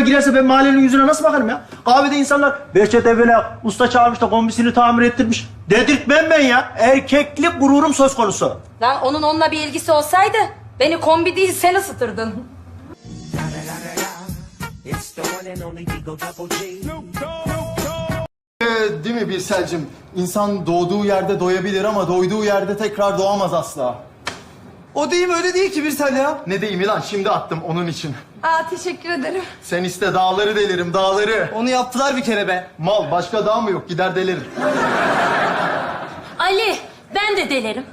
girerse ben mahallenin yüzüne nasıl bakarım ya? Kahvede insanlar Behçet evvela usta çağırmış da kombisini tamir ettirmiş. Dedirtmem ben ya. Erkeklik gururum söz konusu. Lan onun onunla bir ilgisi olsaydı beni kombi değil sen ısıtırdın. Ee, değil mi Birsel'cim? İnsan doğduğu yerde doyabilir ama doyduğu yerde tekrar doğamaz asla. O deyim öyle değil ki Birsel ya. Ne diyeyim lan şimdi attım onun için. Aa teşekkür ederim. Sen iste dağları delirim dağları. Onu yaptılar bir kere be. Mal başka dağ mı yok gider delirim. Ali ben de delerim.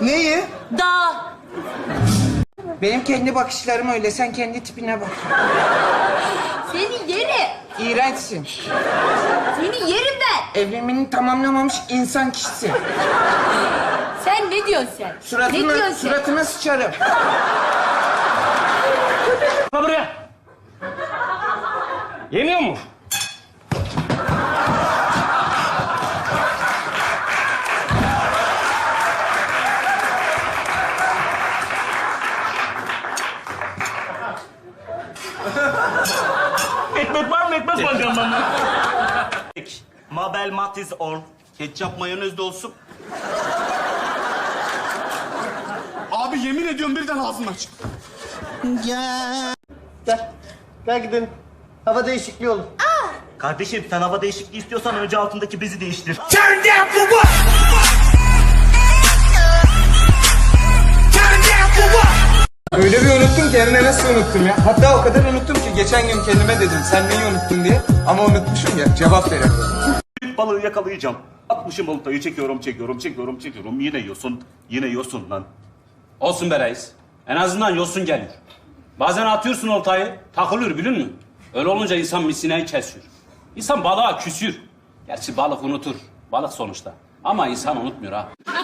Neyi? Dağ. Benim kendi bakışlarım öyle. Sen kendi tipine bak. Seni yerim. İğrençsin. Seni yerim ben. Evrimini tamamlamamış insan kişisi. Sen ne diyorsun sen? ne Suratına, diyorsun sen? suratına sıçarım. Bak buraya. Yemiyor mu? Ekmek var mı? Ekmek koyacağım ben. Mabel Matiz on. Ketçap mayonez de olsun. Abi yemin ediyorum birden ağzım açık. Gel. Gel gidelim. Hava değişikliği olur. Kardeşim sen hava değişikliği istiyorsan önce altındaki bezi değiştir. Öyle bir unuttum ki de nasıl unuttum ya. Hatta o kadar unuttum ki geçen gün kendime dedim sen neyi unuttun diye. Ama unutmuşum ya cevap veremiyorum. Büyük balığı yakalayacağım. Atmışım oltayı çekiyorum, çekiyorum, çekiyorum, çekiyorum. Yine yosun, yine yosun lan. Olsun be reis. En azından yosun geliyor. Bazen atıyorsun oltayı, takılıyor biliyor musun? Öyle olunca insan misineyi kesiyor. İnsan balığa küsüyor. Gerçi balık unutur. Balık sonuçta. Ama insan unutmuyor ha.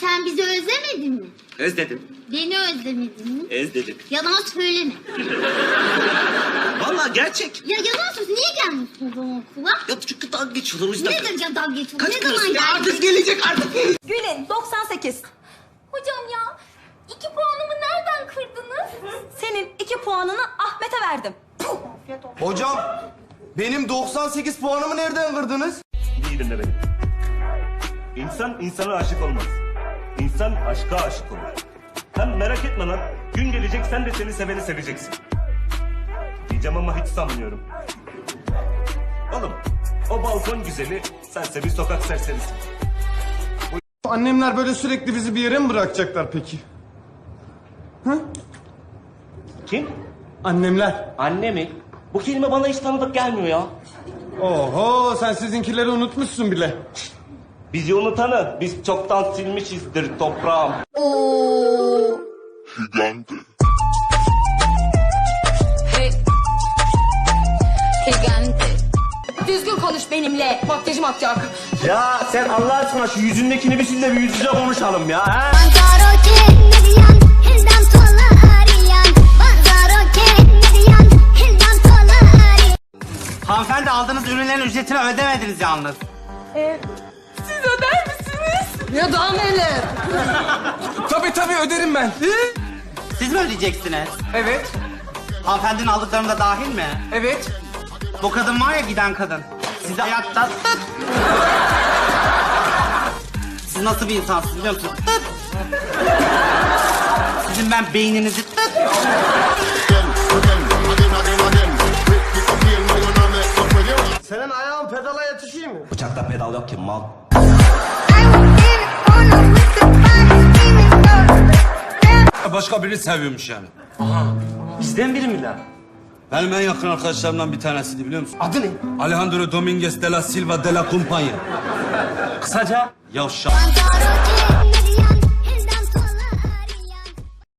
Sen bizi özlemedin mi? Özledim. Beni özlemedin mi? Özledim. Yalan söyleme. Vallahi gerçek. Ya yalan söyle. Niye gelmiyorsun o zaman okula? Ya çünkü dalga geçiyorlar o yüzden. Nedir ya dalga geçiyorsun? Kaç Ne zaman ya? geldin? Artık gelecek artık. Gülün 98. Hocam ya iki puanımı nereden kırdınız? Senin iki puanını Ahmet'e verdim. Hocam benim 98 puanımı nereden kırdınız? İyi dinle beni. İnsan insana aşık olmaz. İnsan aşka aşık olur. Sen merak etme lan. Gün gelecek sen de seni seveni seveceksin. Diyeceğim ama hiç sanmıyorum. Oğlum o balkon güzeli sense bir sokak serserisin. Annemler böyle sürekli bizi bir yere mi bırakacaklar peki? Kim? Annemler. Anne mi? Bu kelime bana hiç tanıdık gelmiyor ya. Oho sen sizinkileri unutmuşsun bile. Bizi unutanı biz çoktan silmişizdir toprağım. Hey. Gigante. Düzgün konuş benimle. Makyajım atacak. Ya sen Allah aşkına şu yüzündekini bir sil de bir yüz yüze konuşalım ya. Tolariyan. Hanımefendi aldığınız ürünlerin ücretini ödemediniz yalnız. Siz öder misiniz? Ya daha neler? Tabii tabii öderim ben. Siz mi ödeyeceksiniz? Evet, Hanımefendinin aldıklarım da dahil mi? evet. Bu kadın var ya giden kadın. Sizi ayakta tut. Siz nasıl bir insansınız biliyor musunuz? Tut. Sizin ben beyninizi tut. Senin ayağın pedala yatışıyor mu? Uçakta pedal yok ki mal. Başka birini seviyormuş yani. Bizden biri mi lan? Benim en yakın arkadaşlarımdan bir tanesiydi biliyor musun? Adı ne? Alejandro Dominguez de la Silva de la Compañía. Kısaca Yavşak.